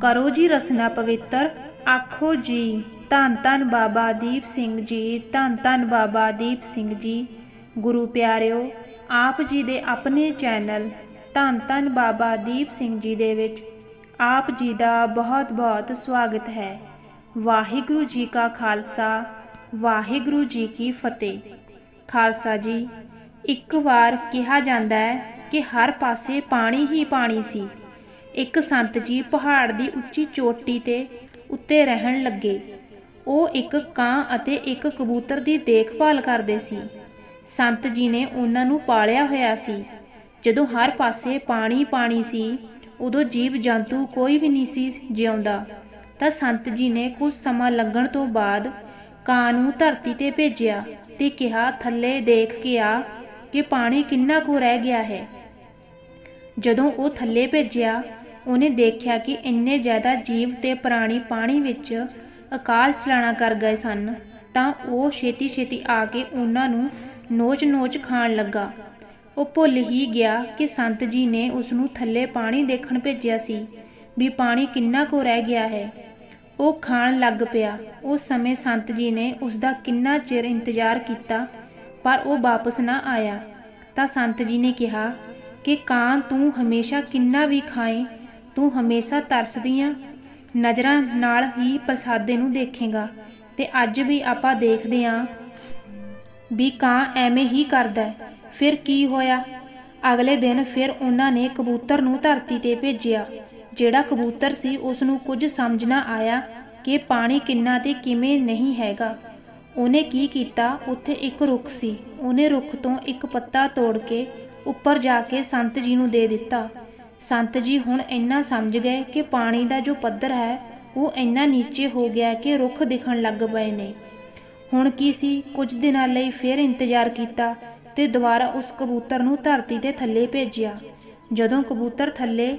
ਕਰੋ ਜੀ ਰਸਨਾ ਪਵਿੱਤਰ। ਆਖੋ ਜੀ, ਧੰਨ ਧੰਨ ਬਾਬਾ ਦੀਪ ਸਿੰਘ ਜੀ, ਧੰਨ ਧੰਨ ਬਾਬਾ ਦੀਪ ਸਿੰਘ ਜੀ। ਗੁਰੂ ਪਿਆਰਿਓ, ਆਪ ਜੀ ਦੇ ਆਪਣੇ ਚੈਨਲ ਧੰਨ ਧੰਨ ਬਾਬਾ ਦੀਪ ਸਿੰਘ ਜੀ ਦੇ ਵਿੱਚ ਆਪ ਜੀ ਦਾ ਬਹੁਤ ਬਹੁਤ ਸਵਾਗਤ ਹੈ। ਵਾਹਿਗੁਰੂ ਜੀ ਕਾ ਖਾਲਸਾ, ਵਾਹਿਗੁਰੂ ਜੀ ਕੀ ਫਤਿਹ। ਖਾਲਸਾ ਜੀ, ਇੱਕ ਵਾਰ ਕਿਹਾ ਜਾਂਦਾ ਹੈ ਕਿ ਹਰ ਪਾਸੇ ਪਾਣੀ ਹੀ ਪਾਣੀ ਸੀ। ਇੱਕ ਸੰਤ ਜੀ ਪਹਾੜ ਦੀ ਉੱਚੀ ਚੋਟੀ ਤੇ ਉੱਤੇ ਰਹਿਣ ਲੱਗੇ। ਉਹ ਇੱਕ ਕਾਂ ਅਤੇ ਇੱਕ ਕਬੂਤਰ ਦੀ ਦੇਖਭਾਲ ਕਰਦੇ ਸੀ। ਸੰਤ ਜੀ ਨੇ ਉਹਨਾਂ ਨੂੰ ਪਾਲਿਆ ਹੋਇਆ ਸੀ। ਜਦੋਂ ਹਰ ਪਾਸੇ ਪਾਣੀ ਪਾਣੀ ਸੀ, ਉਦੋਂ ਜੀਵ ਜੰਤੂ ਕੋਈ ਵੀ ਨਹੀਂ ਸੀ ਜਿਉਂਦਾ। ਤਾਂ ਸੰਤ ਜੀ ਨੇ ਕੁਝ ਸਮਾਂ ਲੰਘਣ ਤੋਂ ਬਾਅਦ ਕਾਂ ਨੂੰ ਧਰਤੀ ਤੇ ਭੇਜਿਆ ਤੇ ਕਿਹਾ, ਥੱਲੇ ਦੇਖ ਕੇ ਆ ਕਿ ਪਾਣੀ ਕਿੰਨਾ ਕੁ ਰਹਿ ਗਿਆ ਹੈ। ਜਦੋਂ ਉਹ ਥੱਲੇ ਭੇਜਿਆ ਉਹਨੇ ਦੇਖਿਆ ਕਿ ਇੰਨੇ ਜ਼ਿਆਦਾ ਜੀਵ ਤੇ ਪ੍ਰਾਣੀ ਪਾਣੀ ਵਿੱਚ ਅਕਾਲ ਚਲਾਣਾ ਕਰ ਗਏ ਸਨ, ਤਾਂ ਉਹ ਛੇਤੀ ਛੇਤੀ ਆ ਕੇ ਉਹਨਾਂ ਨੂੰ ਨੋਚ-ਨੋਚ ਖਾਣ ਲੱਗਾ। ਉਹ ਭੁੱਲ ਹੀ ਗਿਆ ਕਿ ਸੰਤ ਜੀ ਨੇ ਉਸ ਨੂੰ ਥੱਲੇ ਪਾਣੀ ਦੇਖਣ ਭੇਜਿਆ ਸੀ ਵੀ ਪਾਣੀ ਕਿੰਨਾ ਕੁ ਰਹਿ ਗਿਆ ਹੈ। ਉਹ ਖਾਣ ਲੱਗ ਪਿਆ। ਉਸ ਸਮੇਂ ਸੰਤ ਜੀ ਨੇ ਉਸ ਦਾ ਕਿੰਨਾ ਚਿਰ ਇੰਤਜ਼ਾਰ ਕੀਤਾ, ਪਰ ਉਹ ਵਾਪਸ ਨਾ ਆਇਆ। ਤਾਂ ਸੰਤ ਜੀ ਨੇ ਕਿਹਾ ਕਿ ਕਾਂ ਤੂੰ ਹਮੇਸ਼ਾ ਕਿੰਨਾ ਵੀ ਖਾਏ ਤੂੰ ਹਮੇਸ਼ਾ ਤਰਸਦੀਆਂ ਨਜ਼ਰਾਂ ਨਾਲ ਹੀ ਪ੍ਰਸਾਦੇ ਨੂੰ ਦੇਖੇਗਾ ਤੇ ਅੱਜ ਵੀ ਆਪਾਂ ਦੇਖਦੇ ਆਂ ਵੀ ਕਾਂ ਐਵੇਂ ਹੀ ਕਰਦਾ ਹੈ। ਫਿਰ ਕੀ ਹੋਇਆ? ਅਗਲੇ ਦਿਨ ਫਿਰ ਉਹਨਾਂ ਨੇ ਕਬੂਤਰ ਨੂੰ ਧਰਤੀ ਤੇ ਭੇਜਿਆ, ਜਿਹੜਾ ਕਬੂਤਰ ਸੀ ਉਸ ਨੂੰ ਕੁਝ ਸਮਝ ਨਾ ਆਇਆ ਕਿ ਪਾਣੀ ਕਿੰਨਾ ਤੇ ਕਿਵੇਂ ਨਹੀਂ ਹੈਗਾ। ਉਹਨੇ ਕੀ ਕੀਤਾ? ਉੱਥੇ ਇੱਕ ਰੁੱਖ ਸੀ। ਉਹਨੇ ਰੁੱਖ ਤੋਂ ਇੱਕ ਪੱਤਾ ਤੋੜ ਕੇ ਉੱਪਰ ਜਾ ਕੇ ਸੰਤ ਜੀ ਨੂੰ ਦੇ ਦਿੱਤਾ। ਸੰਤ ਜੀ ਹੁਣ ਇੰਨਾ ਸਮਝ ਗਏ ਕਿ ਪਾਣੀ ਦਾ ਜੋ ਪੱਧਰ ਹੈ, ਉਹ ਇੰਨਾ ਨੀਚੇ ਹੋ ਗਿਆ ਕਿ ਰੁੱਖ ਦਿਖਣ ਲੱਗ ਪਏ ਨੇ। ਹੁਣ ਕੀ ਸੀ? ਕੁਝ ਦਿਨਾਂ ਲਈ ਫਿਰ ਇੰਤਜ਼ਾਰ ਕੀਤਾ ਤੇ ਦੁਬਾਰਾ ਉਸ ਕਬੂਤਰ ਨੂੰ ਧਰਤੀ ਦੇ ਥੱਲੇ ਭੇਜਿਆ। ਜਦੋਂ ਕਬੂਤਰ ਥੱਲੇ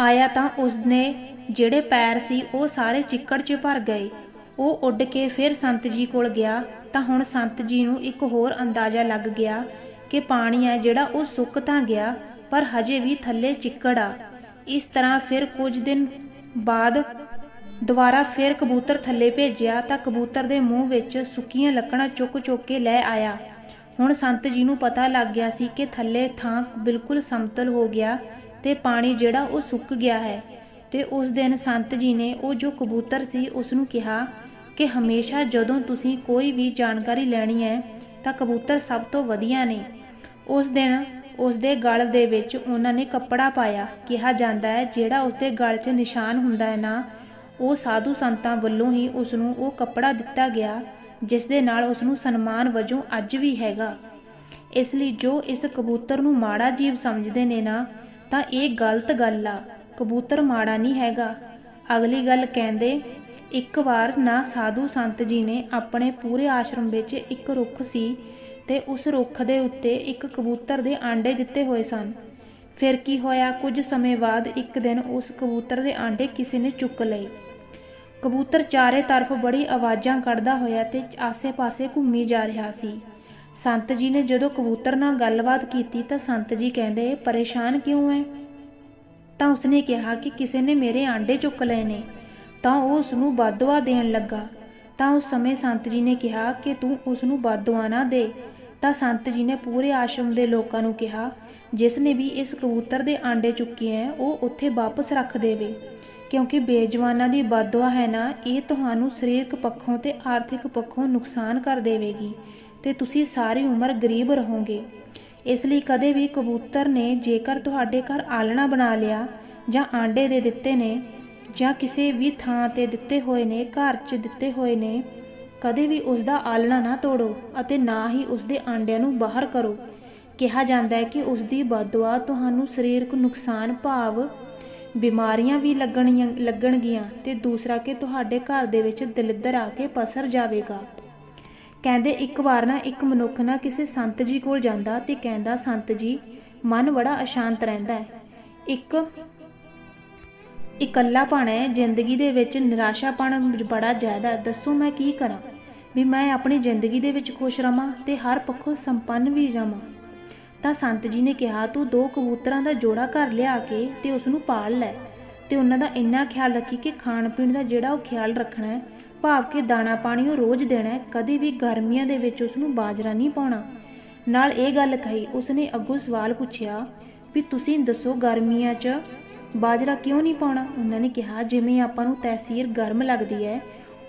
ਆਇਆ ਤਾਂ ਉਸਨੇ ਜਿਹੜੇ ਪੈਰ ਸੀ, ਉਹ ਸਾਰੇ ਚਿੱਕੜ 'ਚ ਭਰ ਗਏ। ਉਹ ਉੱਡ ਕੇ ਫਿਰ ਸੰਤ ਜੀ ਕੋਲ ਗਿਆ ਤਾਂ ਹੁਣ ਸੰਤ ਜੀ ਨੂੰ ਇੱਕ ਹੋਰ ਅੰਦਾਜ਼ਾ ਲੱਗ ਗਿਆ ਕਿ ਪਾਣੀ ਹੈ ਜਿਹੜਾ ਉਹ ਸੁੱਕ ਤਾਂ ਗਿਆ ਪਰ ਹਜੇ ਵੀ ਥੱਲੇ ਚਿੱਕੜ ਆ। ਇਸ ਤਰ੍ਹਾਂ ਫਿਰ ਕੁਝ ਦਿਨ ਬਾਅਦ ਦੁਬਾਰਾ ਫਿਰ ਕਬੂਤਰ ਥੱਲੇ ਭੇਜਿਆ ਤਾਂ ਕਬੂਤਰ ਦੇ ਮੂੰਹ ਵਿੱਚ ਸੁੱਕੀਆਂ ਲੱਕੜਾਂ ਚੁੱਕ-ਚੁੱਕ ਕੇ ਲੈ ਆਇਆ। ਹੁਣ ਸੰਤ ਜੀ ਨੂੰ ਪਤਾ ਲੱਗ ਗਿਆ ਸੀ ਕਿ ਥੱਲੇ ਥਾਂ ਬਿਲਕੁਲ ਸਮਤਲ ਹੋ ਗਿਆ ਤੇ ਪਾਣੀ ਜਿਹੜਾ ਉਹ ਸੁੱਕ ਗਿਆ ਹੈ। ਤੇ ਉਸ ਦਿਨ ਸੰਤ ਜੀ ਨੇ ਉਹ ਜੋ ਕਬੂਤਰ ਸੀ ਉਸ ਨੂੰ ਕਿਹਾ ਕਿ ਹਮੇਸ਼ਾ ਜਦੋਂ ਤੁਸੀਂ ਕੋਈ ਵੀ ਜਾਣਕਾਰੀ ਲੈਣੀ ਹੈ ਤਾਂ ਕਬੂਤਰ ਸਭ ਤੋਂ ਵਧੀਆ ਨੇ। ਉਸ ਦਿਨ ਉਸ ਦੇ ਗਲ ਦੇ ਵਿੱਚ ਉਹਨਾਂ ਨੇ ਕੱਪੜਾ ਪਾਇਆ। ਕਿਹਾ ਜਾਂਦਾ ਹੈ, ਜਿਹੜਾ ਉਸ ਦੇ ਗਲ 'ਚ ਨਿਸ਼ਾਨ ਹੁੰਦਾ ਹੈ ਨਾ, ਉਹ ਸਾਧੂ ਸੰਤਾਂ ਵੱਲੋਂ ਹੀ ਉਸ ਨੂੰ ਉਹ ਕੱਪੜਾ ਦਿੱਤਾ ਗਿਆ, ਜਿਸ ਦੇ ਨਾਲ ਉਸ ਨੂੰ ਸਨਮਾਨ ਵਜੋਂ ਅੱਜ ਵੀ ਹੈਗਾ। ਇਸ ਲਈ ਜੋ ਇਸ ਕਬੂਤਰ ਨੂੰ ਮਾੜਾ ਜੀਵ ਸਮਝਦੇ ਨੇ ਨਾ, ਤਾਂ ਇਹ ਗਲਤ ਗੱਲ ਆ। ਕਬੂਤਰ ਮਾੜਾ ਨਹੀਂ ਹੈਗਾ। ਅਗਲੀ ਗੱਲ ਕਹਿੰਦੇ, ਇੱਕ ਵਾਰ ਨਾ ਸਾਧੂ ਸੰਤ ਜੀ ਨੇ ਆਪਣੇ ਪੂਰੇ ਆਸ਼ਰਮ ਵਿੱਚ ਇੱਕ ਰੁੱਖ ਸੀ ਤੇ ਉਸ ਰੁੱਖ ਦੇ ਉੱਤੇ ਇੱਕ ਕਬੂਤਰ ਦੇ ਆਂਡੇ ਦਿੱਤੇ ਹੋਏ ਸਨ। ਫਿਰ ਕੀ ਹੋਇਆ? ਕੁਝ ਸਮੇਂ ਬਾਅਦ ਇੱਕ ਦਿਨ ਉਸ ਕਬੂਤਰ ਦੇ ਆਂਡੇ ਕਿਸੇ ਨੇ ਚੁੱਕ ਲਏ। ਕਬੂਤਰ ਚਾਰੇ ਤਰਫ ਬੜੀ ਆਵਾਜ਼ਾਂ ਕੱਢਦਾ ਹੋਇਆ ਤੇ ਆਸੇ-ਪਾਸੇ ਘੁੰਮੀ ਜਾ ਰਿਹਾ ਸੀ। ਸੰਤ ਜੀ ਨੇ ਜਦੋਂ ਕਬੂਤਰ ਨਾਲ ਗੱਲਬਾਤ ਕੀਤੀ ਤਾਂ ਸੰਤ ਜੀ ਕਹਿੰਦੇ, ਪਰੇਸ਼ਾਨ ਕਿਉਂ ਹੈ ਤਾਂ ਉਸਨੇ ਕਿਹਾ ਕਿ ਕਿਸੇ ਨੇ ਮੇਰੇ ਆਂਡੇ ਚੁੱਕ ਲਏ ਨੇ, ਤਾਂ ਉਹ ਉਸ ਨੂੰ ਬਾਦਵਾ ਦੇਣ ਲੱਗਾ। ਤਾਂ ਉਸ ਸਮੇਂ ਸੰਤ ਜੀ ਨੇ ਕਿਹਾ ਕਿ ਤੂੰ ਉਸ ਨੂੰ ਬਾਦਵਾ ਨਾ ਦੇ। ਤਾਂ ਸੰਤ ਜੀ ਨੇ ਪੂਰੇ ਆਸ਼ਰਮ ਦੇ ਲੋਕਾਂ ਨੂੰ ਕਿਹਾ, ਜਿਸ ਨੇ ਵੀ ਇਸ ਕਬੂਤਰ ਦੇ ਆਂਡੇ ਚੁੱਕੇ ਹੈ ਉਹ ਉੱਥੇ ਵਾਪਸ ਰੱਖ ਦੇਵੇ। ਕਿਉਂਕਿ ਬੇਜਵਾਨਾਂ ਦੀ ਬਦਦੁਆ ਹੈ ਨਾ, ਇਹ ਤੁਹਾਨੂੰ ਸਰੀਰਕ ਪੱਖੋਂ ਤੇ ਆਰਥਿਕ ਪੱਖੋਂ ਨੁਕਸਾਨ ਕਰ ਦੇਵੇਗੀ ਤੇ ਤੁਸੀਂ ਸਾਰੀ ਉਮਰ ਗਰੀਬ ਰਹੋਗੇ। ਇਸ ਲਈ ਕਦੇ ਵੀ ਕਬੂਤਰ ਨੇ ਜੇਕਰ ਤੁਹਾਡੇ ਘਰ ਆਲਣਾ ਬਣਾ ਲਿਆ, ਜਾਂ ਆਂਡੇ ਦੇ ਦਿੱਤੇ ਨੇ, ਜਾਂ ਕਿਸੇ ਵੀ ਥਾਂ ਤੇ ਦਿੱਤੇ ਹੋਏ ਨੇ, ਘਰ 'ਚ ਦਿੱਤੇ ਹੋਏ ਨੇ ਕਦੇ ਵੀ ਉਸ ਦਾ ਆਲਣਾ ਨਾ ਤੋੜੋ ਅਤੇ ਨਾ ਹੀ ਉਸ ਦੇ ਆਂਡਿਆਂ ਨੂੰ ਬਾਹਰ ਕਰੋ। ਕਿਹਾ ਜਾਂਦਾ ਹੈ ਕਿ ਉਸ ਦੀ ਬਦਦੁਆ ਤੁਹਾਨੂੰ ਸਰੀਰਕ ਨੁਕਸਾਨ, ਭਾਵ ਬਿਮਾਰੀਆਂ ਵੀ ਲੱਗਣੀਆਂ, ਲੱਗਣਗੀਆਂ ਤੇ ਦੂਸਰਾ ਕਿ ਤੁਹਾਡੇ ਘਰ ਦੇ ਵਿੱਚ ਦਲਿੱਦਰ ਆ ਕੇ ਪਸਰ ਜਾਵੇਗਾ। ਕਹਿੰਦੇ, ਇੱਕ ਵਾਰ ਨਾ ਇੱਕ ਮਨੁੱਖ ਨਾ ਕਿਸੇ ਸੰਤ ਜੀ ਕੋਲ ਜਾਂਦਾ ਤੇ ਕਹਿੰਦਾ, ਸੰਤ ਜੀ, ਮਨ ਬੜਾ ਅਸ਼ਾਂਤ ਰਹਿੰਦਾ ਹੈ। ਇੱਕ ਇਕੱਲਾਪਣ ਹੈ, ਜ਼ਿੰਦਗੀ ਦੇ ਵਿੱਚ ਨਿਰਾਸ਼ਾਪਣ ਬੜਾ ਜ਼ਿਆਦਾ ਦੱਸੋ ਮੈਂ ਕੀ ਕਰਾਂ? ਵੀ ਮੈਂ ਆਪਣੀ ਜ਼ਿੰਦਗੀ ਦੇ ਵਿੱਚ ਖੁਸ਼ ਰਵਾਂ ਤੇ ਹਰ ਪੱਖੋਂ ਸੰਪੰਨ ਵੀ ਰਵਾਂ। ਤਾਂ ਸੰਤ ਜੀ ਨੇ ਕਿਹਾ, ਤੂੰ ਦੋ ਕਬੂਤਰਾਂ ਦਾ ਜੋੜਾ ਘਰ ਲਿਆ ਕੇ ਤੇ ਉਸ ਨੂੰ ਪਾਲ ਲੈ। ਤੇ ਉਹਨਾਂ ਦਾ ਇੰਨਾ ਖਿਆਲ ਰੱਖੀ ਕਿ ਖਾਣ ਪੀਣ ਦਾ ਜਿਹੜਾ ਉਹ ਖਿਆਲ ਰੱਖਣਾ ਹੈ, ਭਾਵ ਕਿ ਦਾਣਾ ਪਾਣੀ ਉਹ ਰੋਜ਼ ਦੇਣਾ ਹੈ, ਕਦੇ ਵੀ ਗਰਮੀਆਂ ਦੇ ਵਿੱਚ ਉਸ ਨੂੰ ਬਾਜਰਾ ਨਹੀਂ ਪਾਉਣਾ। ਨਾਲ ਇਹ ਗੱਲ ਕਹੀ, ਉਸਨੇ ਅੱਗੋਂ ਸਵਾਲ ਪੁੱਛਿਆ, ਵੀ ਤੁਸੀਂ ਦੱਸੋ ਗਰਮੀਆਂ 'ਚ ਬਾਜਰਾ ਕਿਉਂ ਨਹੀਂ ਪਾਉਣਾ? ਉਹਨਾਂ ਨੇ ਕਿਹਾ, ਜਿਵੇਂ ਆਪਾਂ ਨੂੰ ਤੈਸੀਰ ਗਰਮ ਲੱਗਦੀ ਹੈ,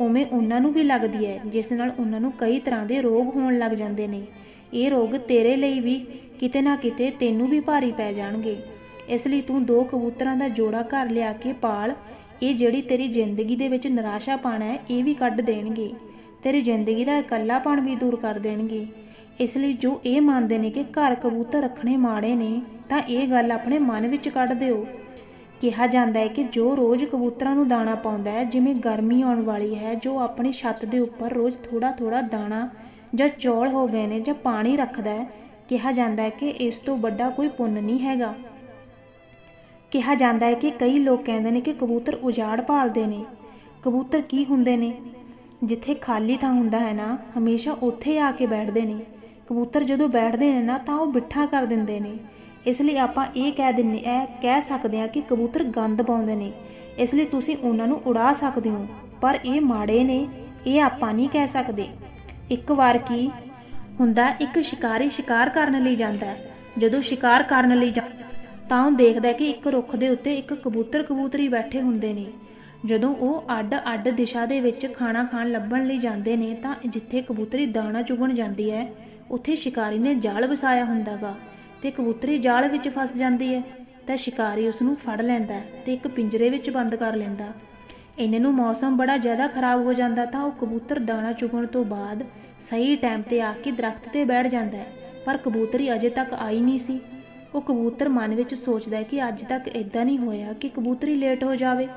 ਉਵੇਂ ਉਹਨਾਂ ਨੂੰ ਵੀ ਲੱਗਦੀ ਹੈ, ਜਿਸ ਨਾਲ ਉਹਨਾਂ ਨੂੰ ਕਈ ਤਰ੍ਹਾਂ ਦੇ ਰੋਗ ਹੋਣ ਲੱਗ ਜਾਂਦੇ ਨੇ। ਇਹ ਰੋਗ ਤੇਰੇ ਲਈ ਵੀ ਕਿਤੇ ਨਾ ਕਿਤੇ ਤੈਨੂੰ ਵੀ ਭਾਰੀ ਪੈ ਜਾਣਗੇ। ਇਸ ਲਈ ਤੂੰ ਦੋ ਕਬੂਤਰਾਂ ਦਾ ਜੋੜਾ ਘਰ ਲਿਆ ਕੇ ਪਾਲ। ਇਹ ਜਿਹੜੀ ਤੇਰੀ ਜ਼ਿੰਦਗੀ ਦੇ ਵਿੱਚ ਨਿਰਾਸ਼ਾ ਪਾਣਾ ਹੈ, ਇਹ ਵੀ ਕੱਢ ਦੇਣਗੇ। ਤੇਰੀ ਜ਼ਿੰਦਗੀ ਦਾ ਇਕੱਲਾਪਣ ਵੀ ਦੂਰ ਕਰ ਦੇਣਗੇ। ਇਸ ਲਈ ਜੋ ਇਹ ਮੰਨਦੇ ਨੇ ਕਿ ਘਰ ਕਬੂਤਰ ਰੱਖਣੇ ਮਾੜੇ ਨੇ, ਤਾਂ ਇਹ ਗੱਲ ਆਪਣੇ ਮਨ ਵਿੱਚ ਕੱਢ ਦਿਓ। ਕਿਹਾ ਜਾਂਦਾ ਹੈ ਕਿ ਜੋ ਰੋਜ਼ ਕਬੂਤਰਾਂ ਨੂੰ ਦਾਣਾ ਪਾਉਂਦਾ ਹੈ, ਜਿਵੇਂ ਗਰਮੀ ਆਉਣ ਵਾਲੀ ਹੈ, ਜੋ ਆਪਣੀ ਛੱਤ ਦੇ ਉੱਪਰ ਰੋਜ਼ ਥੋੜਾ ਥੋੜਾ ਦਾਣਾ ਜਾਂ ਚੌਲ ਹੋ ਗਏ ਨੇ ਜਾਂ ਪਾਣੀ ਰੱਖਦਾ ਹੈ, ਕਿਹਾ ਜਾਂਦਾ ਹੈ ਕਿ ਇਸ ਤੋਂ ਵੱਡਾ ਕੋਈ ਪੁੰਨ ਨਹੀਂ ਹੈਗਾ। ਕਿਹਾ ਜਾਂਦਾ ਹੈ ਕਿ ਕਈ ਲੋਕ ਕਹਿੰਦੇ ਨੇ ਕਿ ਕਬੂਤਰ ਉਜਾੜ ਭਾਲਦੇ ਨੇ। ਕਬੂਤਰ ਕੀ ਹੁੰਦੇ ਨੇ? ਜਿੱਥੇ ਖਾਲੀ ਥਾਂ ਹੁੰਦਾ ਹੈ ਨਾ, ਹਮੇਸ਼ਾ ਉੱਥੇ ਆ ਕੇ ਬੈਠਦੇ ਨੇ। ਕਬੂਤਰ ਜਦੋਂ ਬੈਠਦੇ ਨੇ ਨਾ, ਤਾਂ ਉਹ ਬਿੱਠਾ ਕਰ ਦਿੰਦੇ ਨੇ। ਇਸ ਲਈ ਆਪਾਂ ਇਹ ਕਹਿ ਦਿੰਨੇ ਐ ਕਹਿ ਸਕਦੇ ਹਾਂ ਕਿ ਕਬੂਤਰ ਗੰਦ ਪਾਉਂਦੇ ਨੇ। ਇਸ ਲਈ ਤੁਸੀਂ ਉਹਨਾਂ ਨੂੰ ਉਡਾ ਸਕਦੇ ਹੋ, ਪਰ ਇਹ ਮਾੜੇ ਨੇ, ਇਹ ਆਪਾਂ ਨਹੀਂ ਕਹਿ ਸਕਦੇ। ਇੱਕ ਵਾਰ ਕੀ ਹੁੰਦਾ, ਇੱਕ ਸ਼ਿਕਾਰੀ ਸ਼ਿਕਾਰ ਕਰਨ ਲਈ ਜਾਂਦਾ ਹੈ। ਜਦੋਂ ਸ਼ਿਕਾਰ ਕਰਨ ਲਈ ਤਾਂ ਉਹ ਦੇਖਦਾ ਕਿ ਇੱਕ ਰੁੱਖ ਦੇ ਉੱਤੇ ਇੱਕ ਕਬੂਤਰ ਕਬੂਤਰੀ ਬੈਠੇ ਹੁੰਦੇ ਨੇ। ਜਦੋਂ ਉਹ ਅੱਡ-ਅੱਡ ਦਿਸ਼ਾ ਦੇ ਵਿੱਚ ਖਾਣਾ ਖਾਣ ਲੱਭਣ ਲਈ ਜਾਂਦੇ ਨੇ ਤਾਂ ਜਿੱਥੇ ਕਬੂਤਰੀ ਦਾਣਾ ਚੁਗਣ ਜਾਂਦੀ ਹੈ, ਉੱਥੇ ਸ਼ਿਕਾਰੀ ਨੇ ਜਾਲ ਵਸਾਇਆ ਹੁੰਦਾਗਾ। ਤੇ ਕਬੂਤਰੀ ਜਾਲ ਵਿੱਚ ਫਸ ਜਾਂਦੀ ਹੈ ਤਾਂ ਸ਼ਿਕਾਰੀ ਉਸ ਨੂੰ ਫੜ ਲੈਂਦਾ ਹੈ ਤੇ ਇੱਕ ਪਿੰਜਰੇ ਵਿੱਚ ਬੰਦ ਕਰ ਲੈਂਦਾ। ਇੰਨੇ ਨੂੰ ਮੌਸਮ ਬੜਾ ਜ਼ਿਆਦਾ ਖਰਾਬ ਹੋ ਜਾਂਦਾ ਤਾਂ ਉਹ ਕਬੂਤਰ ਦਾਣਾ ਚੁਗਣ ਤੋਂ ਬਾਅਦ ਸਹੀ ਟਾਈਮ ਤੇ ਆ ਕੇ ਦਰਖਤ ਤੇ ਬੈਠ ਜਾਂਦਾ ਹੈ, ਪਰ ਕਬੂਤਰੀ ਅਜੇ ਤੱਕ ਆਈ ਨਹੀਂ ਸੀ। ਉਹ ਕਬੂਤਰ ਮਨ ਵਿੱਚ ਸੋਚਦਾ ਹੈ ਕਿ ਅੱਜ ਤੱਕ ਇਦਾਂ ਨਹੀਂ ਹੋਇਆ ਕਿ ਕਬੂਤਰੀ ਲੇਟ ਹੋ ਜਾਵੇ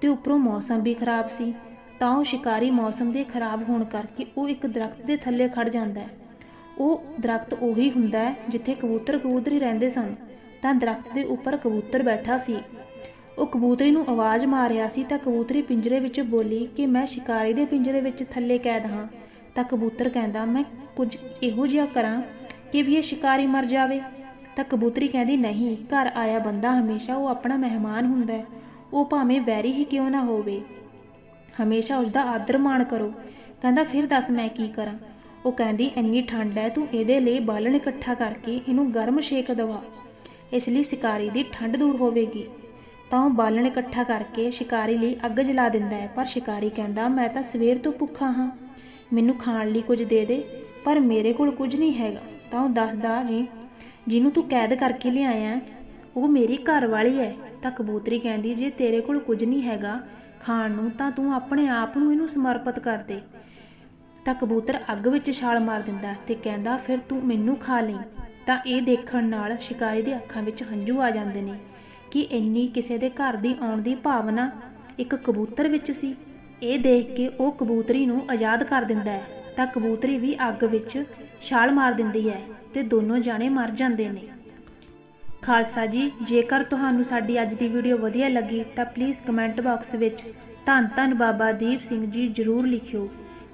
ਤੇ ਉੱਪਰੋਂ ਮੌਸਮ ਵੀ ਖਰਾਬ ਸੀ। ਤਾਂ ਉਹ ਸ਼ਿਕਾਰੀ ਮੌਸਮ ਦੇ ਖਰਾਬ ਹੋਣ ਕਰਕੇ ਉਹ ਇੱਕ ਦਰਖਤ ਦੇ ਥੱਲੇ ਖੜ ਜਾਂਦਾ ਹੈ। ਉਹ ਦਰਖਤ ਉਹੀ ਹੁੰਦਾ ਹੈ ਜਿੱਥੇ ਕਬੂਤਰ ਕਬੂਤਰੀ ਰਹਿੰਦੇ ਸਨ। ਤਾਂ ਦਰਖਤ ਦੇ ਉੱਪਰ ਕਬੂਤਰ ਬੈਠਾ ਸੀ। ਉਹ ਕਬੂਤਰੀ ਨੂੰ ਆਵਾਜ਼ ਮਾਰ ਰਿਹਾ ਸੀ ਤਾਂ ਕਬੂਤਰੀ ਪਿੰਜਰੇ ਵਿੱਚ ਬੋਲੀ ਕਿ ਮੈਂ ਸ਼ਿਕਾਰੀ ਦੇ ਪਿੰਜਰੇ ਵਿੱਚ ਥੱਲੇ ਕੈਦ ਹਾਂ। ਤਾਂ ਕਬੂਤਰ ਕਹਿੰਦਾ, ਮੈਂ ਕੁਝ ਇਹੋ ਜਿਹਾ ਕਰਾਂ ਕਿ ਵੀ ਇਹ ਸ਼ਿਕਾਰੀ ਮਰ ਜਾਵੇ। ਤਾਂ ਕਬੂਤਰੀ ਕਹਿੰਦੀ, ਨਹੀਂ, ਘਰ ਆਇਆ ਬੰਦਾ ਹਮੇਸ਼ਾ ਉਹ ਆਪਣਾ ਮਹਿਮਾਨ ਹੁੰਦਾ ਹੈ। ਉਹ ਭਾਵੇਂ ਵੈਰੀ ਹੀ ਕਿਉਂ ਨਾ ਹੋਵੇ। ਹਮੇਸ਼ਾ ਉਸ ਦਾ ਆਦਰ ਮਾਣ ਕਰੋ। ਕਹਿੰਦਾ, ਫਿਰ ਦੱਸ ਮੈਂ ਕੀ ਕਰਾਂ? ਉਹ ਕਹਿੰਦੀ, ਇੰਨੀ ਠੰਡ ਹੈ, ਤੂੰ ਇਹਦੇ ਲਈ ਬਾਲਣ ਇਕੱਠਾ ਕਰਕੇ ਇਹਨੂੰ ਗਰਮ ਸ਼ੇਕ ਦਵਾ। ਇਸ ਲਈ ਸ਼ਿਕਾਰੀ ਦੀ ਠੰਡ ਦੂਰ ਹੋਵੇਗੀ। ਤਾਂ ਉਹ ਬਾਲਣ ਇਕੱਠਾ ਕਰਕੇ ਸ਼ਿਕਾਰੀ ਲਈ ਅੱਗ ਜਲਾ ਦਿੰਦਾ ਹੈ। ਪਰ ਸ਼ਿਕਾਰੀ ਕਹਿੰਦਾ, ਮੈਂ ਤਾਂ ਸਵੇਰ ਤੋਂ ਭੁੱਖਾ ਹਾਂ। ਮੈਨੂੰ ਖਾਣ ਲਈ ਕੁਝ ਦੇ ਦੇ, ਪਰ ਮੇਰੇ ਕੋਲ ਕੁਝ ਨਹੀਂ ਹੈਗਾ। ਤਾਂ ਉਹ ਦੱਸਦਾ, ਜੀ, ਜਿਹਨੂੰ ਤੂੰ ਕੈਦ ਕਰਕੇ ਲਿਆਇਆ ਉਹ ਮੇਰੀ ਘਰ ਵਾਲੀ ਹੈ। ਤਾਂ ਕਬੂਤਰੀ ਕਹਿੰਦੀ, ਜੇ ਤੇਰੇ ਕੋਲ ਕੁਝ ਨਹੀਂ ਹੈਗਾ ਖਾਣ ਨੂੰ, ਤਾਂ ਤੂੰ ਆਪਣੇ ਆਪ ਨੂੰ ਇਹਨੂੰ ਸਮਰਪਿਤ ਕਰ ਦੇ। ਤਾਂ ਕਬੂਤਰ ਅੱਗ ਵਿੱਚ ਛਾਲ ਮਾਰ ਦਿੰਦਾ ਤੇ ਕਹਿੰਦਾ, ਫਿਰ ਤੂੰ ਮੈਨੂੰ ਖਾ ਲਈ। ਤਾਂ ਇਹ ਦੇਖਣ ਨਾਲ ਸ਼ਿਕਾਰੀ ਦੇ ਅੱਖਾਂ ਵਿੱਚ ਹੰਝੂ ਆ ਜਾਂਦੇ ਨੇ ਕਿ ਇੰਨੀ ਕਿਸੇ ਦੇ ਘਰ ਦੀ ਆਉਣ ਦੀ ਭਾਵਨਾ ਇੱਕ ਕਬੂਤਰ ਵਿੱਚ ਸੀ। ਇਹ ਦੇਖ ਕੇ ਉਹ ਕਬੂਤਰੀ ਨੂੰ ਆਜ਼ਾਦ ਕਰ ਦਿੰਦਾ ਹੈ। ਤਾਂ ਕਬੂਤਰੀ ਵੀ ਅੱਗ ਵਿੱਚ ਛਾਲ ਮਾਰ ਦਿੰਦੀ ਹੈ ਤੇ ਦੋਨੋਂ ਜਾਣੇ ਮਰ ਜਾਂਦੇ ਨੇ। ਖਾਲਸਾ ਜੀ, ਜੇਕਰ ਤੁਹਾਨੂੰ ਸਾਡੀ ਅੱਜ ਦੀ ਵੀਡੀਓ ਵਧੀਆ ਲੱਗੀ ਤਾਂ ਪਲੀਜ਼ ਕਮੈਂਟ ਬਾਕਸ ਵਿੱਚ ਧੰਨ ਧੰਨ ਬਾਬਾ ਦੀਪ ਸਿੰਘ ਜੀ ਜ਼ਰੂਰ ਲਿਖਿਓ।